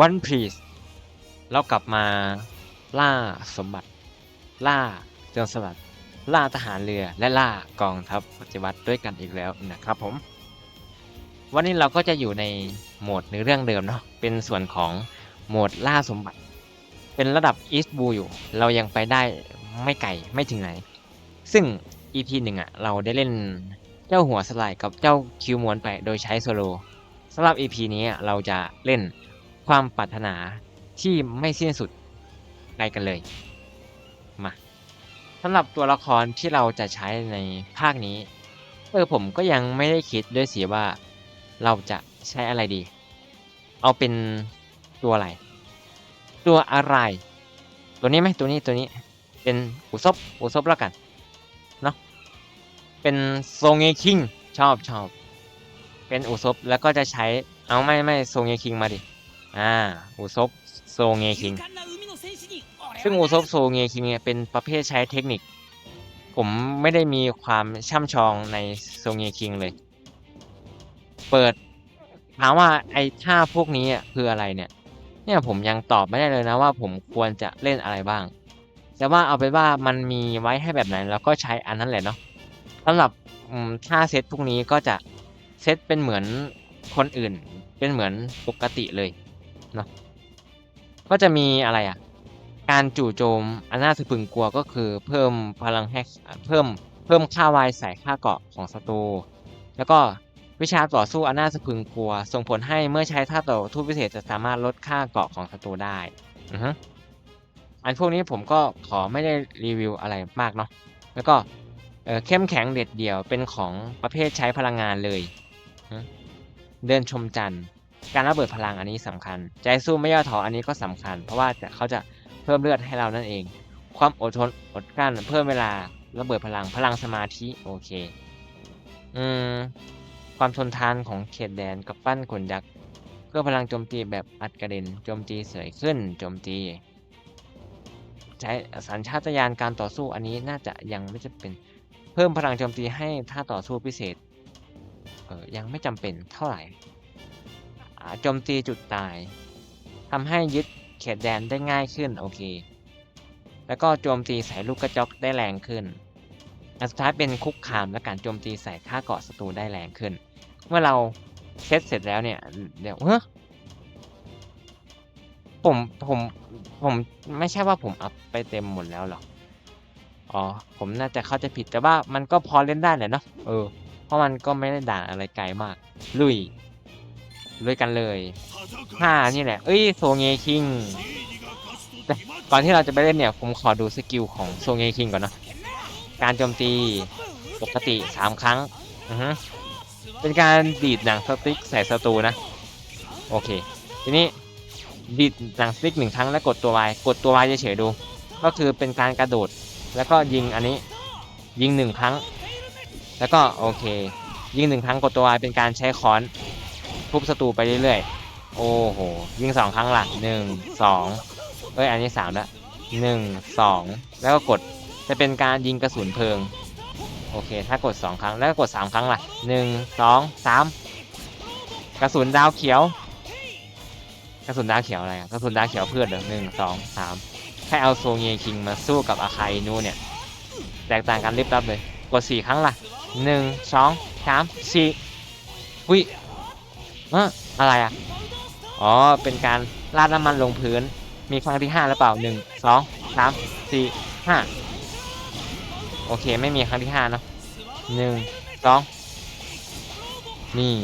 วันพีซเรากลับมาล่าสมบัติ ล่าโจรสลัด ล่าทหารเรือและล่ากองทัพปฏิวัติด้วยกันอีกแล้วนะครับผม วันนี้เราก็จะอยู่ในโหมดในเรื่องเดิมเนาะเป็นส่วนของโหมดล่าสมบัติ เป็นระดับอีสบูอยู่ เรายังไปได้ไม่ไกลไม่ถึงไหน ซึ่ง EP หนึ่งอะเราได้เล่นเจ้าหัวสลายกับเจ้าคิวมวนไปโดยใช้โซโลสำหรับ EP นี้เราจะเล่น ความปรารถนาที่ไม่สิ้นสุดไปกันเลย มาสำหรับตัวละครที่เราจะใช้ในภาคนี้เออผมก็ยังไม่ได้คิดด้วยสิว่า เราจะใช้อะไรดี เอาเป็นตัวอะไร ตัวอะไร ตัวนี้ไหมตัวนี้ตัวนี้ เป็นอุซบอุซบแล้วกันเนาะเป็นโซงเงคิงชอบชอบเป็นอุซบแล้วก็จะใช้เอาไม่ไม่โซงเงคิงมาดิ อ่าอุซบโซเงคิง ซึ่งอุซบโซเงคิงเนี่ยเป็นประเภทใช้เทคนิค ผมไม่ได้มีความช่ำชองในโซเงคิงเลย เปิดถามว่าไอ้ท่าพวกนี้คืออะไรเนี่ย เนี่ยผมยังตอบไม่ได้เลยนะว่าผมควรจะเล่นอะไรบ้าง แต่ว่าเอาไปนว่ามันมีไว้ให้แบบไหนเราก็ใช้อันนั้นแหละเนาะสำหรับท่าเซตพวกนี้ก็จะเซตเป็นเหมือนคนอื่น เป็นเหมือนปกติเลย เนาะก็จะมีอะไรอะ การจู่โจมอันน่าสะพึงกลัวก็คือเพิ่มพลังแฮกเพิ่มเพิ่มค่าวายใส่ค่าเกาะของศัตรูแล้วก็วิชาต่อสู้อันน่าสะพึงกลัว ส่งผลให้เมื่อใช้ท่าต่อทูตพิเศษจะสามารถลดค่าเกาะของศัตรูได้อือฮึอันพวกนี้ผมก็ขอไม่ได้รีวิวอะไรมากเนาะแล้วก็เข้มแข็งเด็ดเดี่ยวเป็นของประเภทใช้พลังงานเลย เดินชมจันทร์ การระเบิดพลังอันนี้สำคัญ ใจสู้ไม่ย่อท้ออันนี้ก็สำคัญ เพราะว่าจะเขาจะเพิ่มเลือดให้เรานั่นเอง ความอดทนอดกลั้นเพิ่มเวลาระเบิดพลังพลังสมาธิโอเคอืมความทนทานของเขตแดนกับปั้นขนยักษ์เพื่อพลังโจมตีแบบอัดกระเด็นโจมตีเสยขึ้นโจมตีใช้สัญชาตญาณการต่อสู้อันนี้น่าจะยังไม่จำเป็นเพิ่มพลังโจมตีให้ท่าต่อสู้พิเศษเออยังไม่จำเป็นเท่าไหร่ โจมตีจุดตายทำให้ยึดเขตแดนได้ง่ายขึ้นโอเค แล้วก็โจมตีใส่ลูกกระจกได้แรงขึ้น อันสุดท้ายเป็นคุกคามและการโจมตีใส่ค่าเกาะศัตรูได้แรงขึ้น เมื่อเราเซตเสร็จแล้วเนี่ยเดี๋ยวเฮ้ผมผมผมไม่ใช่ว่าผมอัพไปเต็มหมดแล้วหรอก อ๋อ ผมน่าจะเข้าใจผิดแต่ว่ามันก็พอเล่นได้แหละเนาะ เออ เพราะมันก็ไม่ได้ด่าอะไรไกลมาก ลุย ลุยกันเลยห้านี่แหละ เอ้ยโซเงคิงก่อนที่เราจะไปเล่นเนี่ย ผมขอดูสกิลของโซเงคิงก่อนเนาะการโจมตีปกติ3ครั้งอือฮึเป็นการดีดหนังสติ๊กใส่ศัตรูนะ โอเค ทีนี้ดีดหนังสติ๊กหนึ่งครั้งแล้วกดตัว Y กดตัว Y เฉยๆดู ก็คือเป็นการกระโดดแล้วก็ยิงอันนี้ยิงหนึ่งครั้ง แล้วก็โอเค ยิงหนึ่งครั้งกดตัว Y เป็นการใช้ค้อน ทุบศัตรูไปเรื่อยๆ โอ้โห ยิงสองครั้งละหนึ่งสองเอ้ย อันนี้สามแล้วหนึ่งสองแล้วก็กด จะเป็นการยิงกระสุนเพลิง โอเค ถ้ากดสองครั้ง แล้วก็กดสามครั้งล่ะหนึ่งสองสามกระสุนดาวเขียว กระสุนดาวเขียวอะไรอะกระสุนดาวเขียวเพื่อนเหรอหนึ่งสองสามให้เอาโซเงคิงมาสู้กับอาคาอินูเนี่ย แตกต่างกันริบลับเลย กดสี่ครั้งล่ะหนึ่งสองสามสี่อุ้ย อออะไรอะ อ๋อ เป็นการราดน้ำมันลงพื้น มีครั้งที่ห้าหรือเปล่าหนึ่งสองสามสี่ห้าโอเค ไม่มีครั้งที่ห้าเนาะหนึ่งสองนี่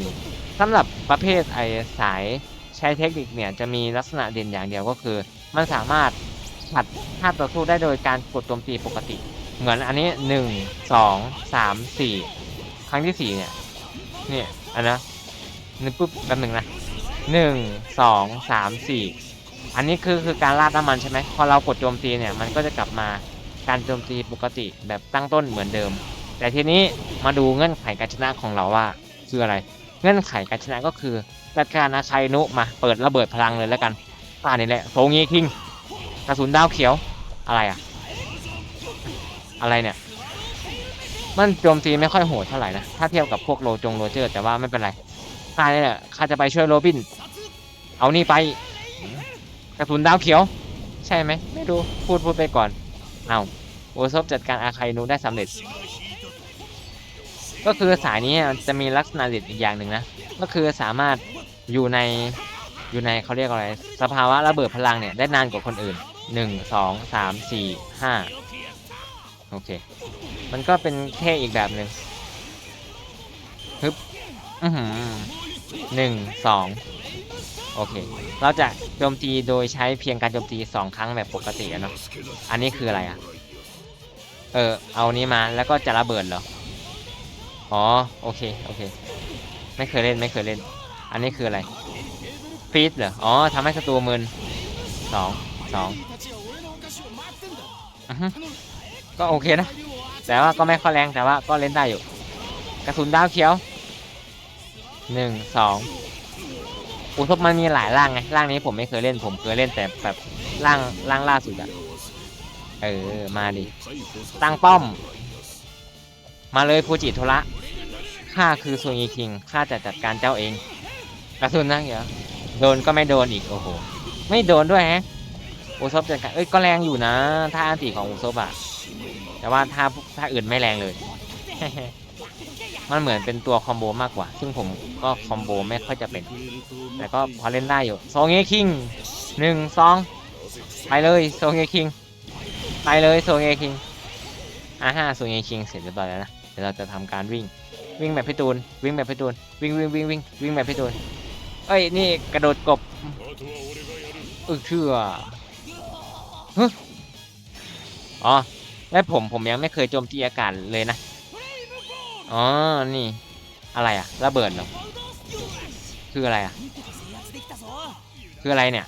สำหรับประเภทไอสายใช้เทคนิคเนี่ยจะมีลักษณะเด่นอย่างเดียวก็คือ มันสามารถขัดท่าต่อสู้ได้โดยการกดโจมตีปกติ เหมือนอันนี้หนึ่งสองสามสี่ครั้งที่สี่เนี่ยเนี่ยอันนะ นึกปุ๊บแป๊บหนึ่งนะหนึ่งสองสามสี่อันนี้คือคือการราดน้ำมันใช่ไหมพอเรากดโจมตีเนี่ยมันก็จะกลับมาการโจมตีปกติแบบตั้งต้นเหมือนเดิม แต่ทีนี้มาดูเงื่อนไขการชนะของเราว่าคืออะไร เงื่อนไขการชนะก็คือจัดการอาชัยนุมาเปิดระเบิดพลังเลยแล้วกันป่านี่แหละโซงีคิงกระสุนดาวเขียวอะไรอะอะไรเนี่ย มันโจมตีไม่ค่อยโหดเท่าไหร่นะถ้าเทียบกับพวกโลจงโรเจอร์ แต่ว่าไม่เป็นไร ข้าเนี่ยข้าจะไปช่วยโรบิน เอานี่ไป กระสุนดาวเขียว ใช่ไหม ไม่รู้ พูดพูดไปก่อน เอาโอซบจัดการอาคาอินุได้สำเร็จ ก็คือสายนี้จะมีลักษณะเด่นอีกอย่างหนึ่งนะ ก็คือสามารถอยู่ในอยู่ในเขาเรียกอะไร สภาวะระเบิดพลังเนี่ยได้นานกว่าคนอื่นหนึ่งสองสามสี่ห้าโอเค มันก็เป็นเท่อีกแบบหนึ่งฮึบอือหือ หนึ่งสองโอเค เราจะโจมตีโดยใช้เพียงการโจมตีสองครั้งแบบปกติเนาะ อันนี้คืออะไรอะเออ เอานี้มาแล้วก็จะระเบิดเหรอ อ๋อ โอเค โอเค ไม่เคยเล่น ไม่เคยเล่น อันนี้คืออะไรฟีดเหรอ อ๋อทำให้ศัตรูมึนสอง สองอือฮึก็โอเคนะ แต่ว่าก็ไม่ค่อยแรงแต่ว่าก็เล่นได้อยู่ กระสุนดาวเขียว หนึ่งสองอุทบมันมีหลายร่างไงร่างนี้ผมไม่เคยเล่นผมเคยเล่นแต่แบบร่างร่างล่าสุดอะเออมาดิตั้งป้อม มาเลยฟูจิโทระข้าคือซุงีคิงข้าจะจัดการเจ้าเองกระสุนนั่งเหรอโดนก็ไม่โดนอีกโอ้โหไม่โดนด้วยฮะอุซบจัดการเอ้ยก็แรงอยู่นะท่าอันติของอุซบอะแต่ว่าท่าท่าอื่นไม่แรงเลย มันเหมือนเป็นตัวคอมโบมากกว่า ซึ่งผมก็คอมโบไม่ค่อยจะเป็น แต่ก็พอเล่นได้อยู่โซเงคิงหนึ่งสองไปเลยโซเงคิงไปเลยโซเงคิงอ่าฮะโซเงคิงเสร็จเรียบร้อยแล้วนะเดี๋ยวเราจะทำการวิ่ง วิ่งแบบพี่ตูน วิ่งแบบพี่ตูน วิ่งวิ่งวิ่งวิ่งวิ่งแบบพี่ตูนเอ้ยนี่กระโดดกบอึกเชื่อฮึอ๋อและผมผมยังไม่เคยโจมตีอากาศเลยนะ อ๋อ นี่ อะไรอะระเบิดเหรอ คืออะไรอะคืออะไรเนี่ย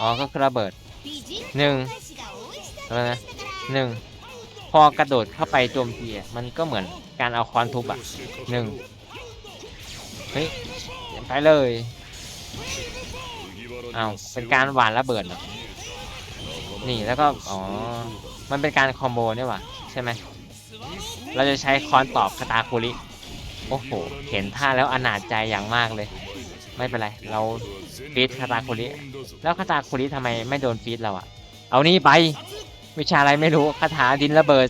อ๋อ ก็คือระเบิดหนึ่งแล้วนะหนึ่งพอกระโดดเข้าไปโจมตีอะมันก็เหมือนการเอาค้อนทุบอะหนึ่งเฮ้ยไปเลยเอาวเป็นการหวานระเบิดเหรอ นี่แล้วก็ อ๋อ มันเป็นการคอมโบเนี่ยว่ะใช่ไหม เราจะใช้คอนตอบคาตาคุริ โอ้โห เห็นท่าแล้วอนาจใจอย่างมากเลย ไม่เป็นไร เราฟีดคาตาคุริ แล้วคาตาคุริทำไมไม่โดนฟีดเราอะเอานี่ไป วิชาอะไรไม่รู้คาถาดินระเบิด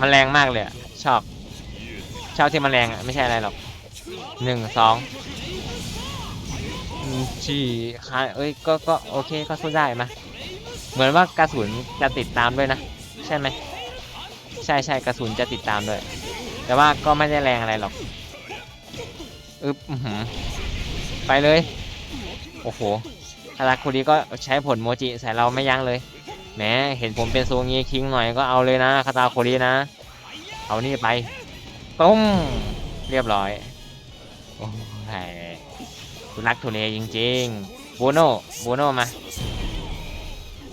มันแรงมากเลยชอบ ชอบที่มันแรงอะไม่ใช่อะไรหรอกหนึ่งสองชี่คาเอ้ยก็ก็โอเคก็สู้ได้มาเหมือนว่ากระสุนจะติดตามด้วยนะ ใช่ไหม ใช่ใช่กระสุนจะติดตามด้วย แต่ว่าก็ไม่ได้แรงอะไรหรอกอึบไปเลย โอ้โหคาราคุริก็ใช้ผลโมจิใส่เราไม่ยั้งเลยแหมเห็นผมเป็นโซงี้คิงหน่อยก็เอาเลยนะคาตาโครีนะ เอานี่ไปตุ้มเรียบร้อย โอ้ยทุลักทุเลจริงๆบูโน่บูโน่มา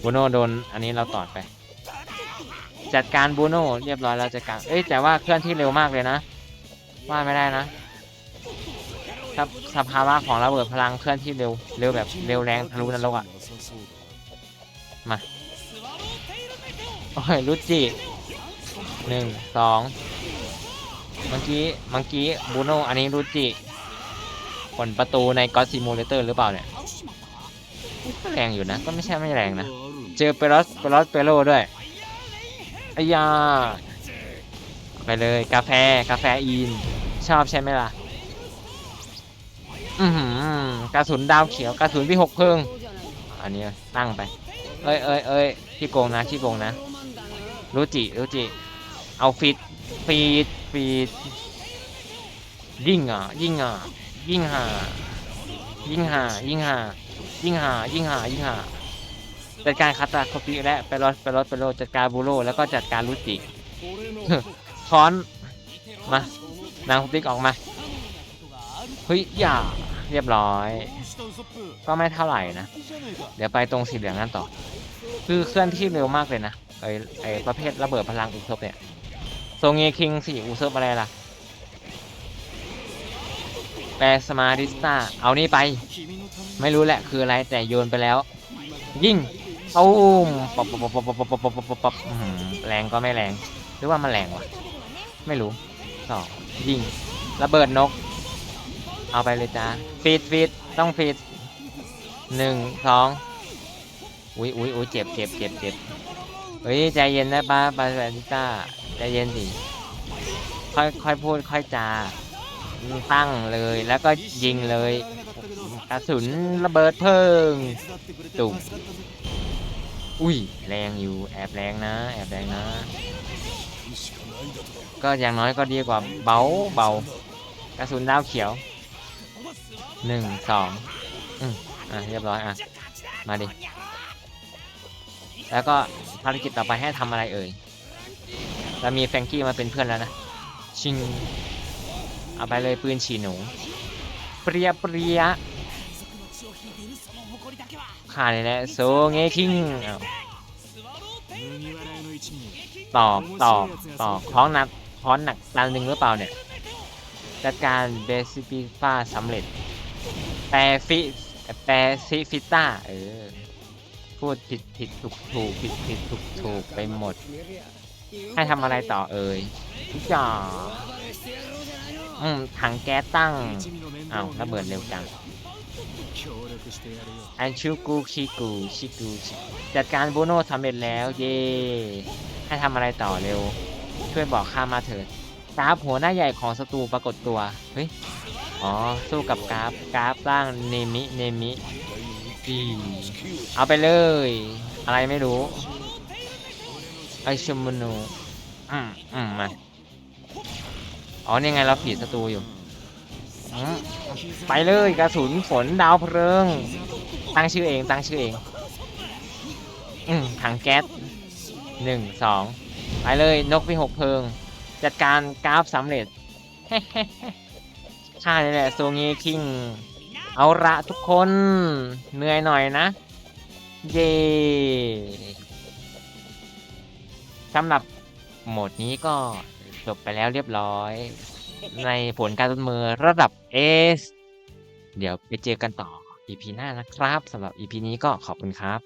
บูโน่โดนอันนี้เราตอดไป จัดการบูโน่เรียบร้อยแล้วจัดการเอ้ยแต่ว่าเคลื่อนที่เร็วมากเลยนะว่าไม่ได้นะสภสภาวะของระเบิดพลังเคลื่อนที่เร็วเร็วแบบเร็วแรงทะลุนรกอะโอ้ยรุจิหนึ่งสองเมื่อกี้เมื่อกี้บูโนอันนี้รุจิผลประตูในก็ซิมูเลเตอร์หรือเปล่าเนี่ยก็แรงอยู่นะ ก็ไม่ใช่ไม่แรงนะ เจอเปโรสเปโรสเปโรด้วย อายา ไปเลยกาแฟกาแฟอีนชอบใช่ไหมล่ะ อือหือกระสุนดาวเขียวกระสุนที่หกเพิ่งอันนี้ตั้งไป เอ้ยเอ้ยเอ้ยที่โกงนะที่โกงนะ รู้จิรู้จิ เอาฟีดฟีดฟีดยิ่งอะ ยิ่งอะ ยิ่งห่ายิ่งห่ายิ่งห่ายิ่งห่ายิ่งห่ายิ่งห่า จัดการคาตาโคปิและไปรอสไปรอสไปโรสจัดการบูโรแล้วก็จัดการรู้จิค้อนมานางคุปิกออกมาเฮ้ยอย่าเรียบร้อย ก็ไม่เท่าไหร่นะ เดี๋ยวไปตรงสีเหลืองนั่นต่อ คือเคลื่อนที่เร็วมากเลยนะไอไอประเภทระเบิดพลังอุซบเนี่ยโซเงคิงสี่อุซบอะไรล่ะแปลสมาริสตาเอานี่ไป ไม่รู้แหละคืออะไรแต่โยนไปแล้ว ยิง ตูมป๊อปป๊อปป๊อปป๊อปป๊อปป๊อปป๊อปป๊อปป๊อปอื้อหือแรงก็ไม่แรง หรือว่ามันแรงวะ ไม่รู้ต่อยิง ระเบิดนก เอาไปเลยจ้าฟีดฟีดต้องฟีดหนึ่งสองอุ้ยอุ้ยอุ้ยเจ็บเจ็บเจ็บเจ็บเฮ้ยใจเย็นนะป้าปาแซนิต้าใจเย็นสิค่อยค่อยพูดค่อยจาตั้งเลยแล้วก็ยิงเลย กระสุนระเบิดเพิ่งตุ่ม อุ้ยแรงอยู่แอบแรงนะ แอบแรงนะ ก็อย่างน้อยก็ดีกว่าเบาเบากระสุนดาวเขียวหนึ่งสองอืมอะเรียบร้อยอะมาดิ แล้วก็ภารกิจต่อไปให้ทำอะไรเอ่ยเรามีแฟงกี้มาเป็นเพื่อนแล้วนะ ชิง เอาไปเลยปืนฉีหนู เปรียเปรีย ขาดเลยแหละโซเงคิงอ้าวตอกตอกตอกคล้องหนักคล้อนหนักตันหนึ่งหรือเปล่าเนี่ยจัดการเบสิฟิฟ้าสำเร็จแปรฟิแปรซิฟิต้าเออ พูดผิดผิดถูกถูกผิดผิดถูกถูกไปหมด ให้ทำอะไรต่อเอ่ยจ่ออืมถังแก๊สตั้งอ้าวระเบิดเร็วจัง อันชูกูชิกูชิกูจัดการโบโน่สำเร็จแล้วเย่ให้ทำอะไรต่อเร็ว ช่วยบอกข้ามาเถิดกราฟหัวหน้าใหญ่ของศัตรูปรากฏตัว เฮ้ย อ๋อ สู้กับกราฟกราฟร่างเนมิ เนมิดีเอาไปเลย อะไรไม่รู้ ไอชมโนอืมอืมมา อ๋อ นี่ไงเราผีศัตรูอยู่ ไปเลยกระสุนฝนดาวเพลิง ตั้งชื่อเองตั้งชื่อเอง อืมถังแก๊สหนึ่งสองไปเลยนกพิหกเพลิง จัดการกราฟสำเร็จข้านี่แหละโซเงคิง เอาละทุกคนเหนื่อยหน่อยนะ เย่สำหรับโหมดนี้ก็จบไปแล้วเรียบร้อย ในผลการต้นมือระดับ S เดี๋ยวไปเจอกันต่อ EP หน้านะครับสำหรับ EP นี้ก็ขอบคุณครับ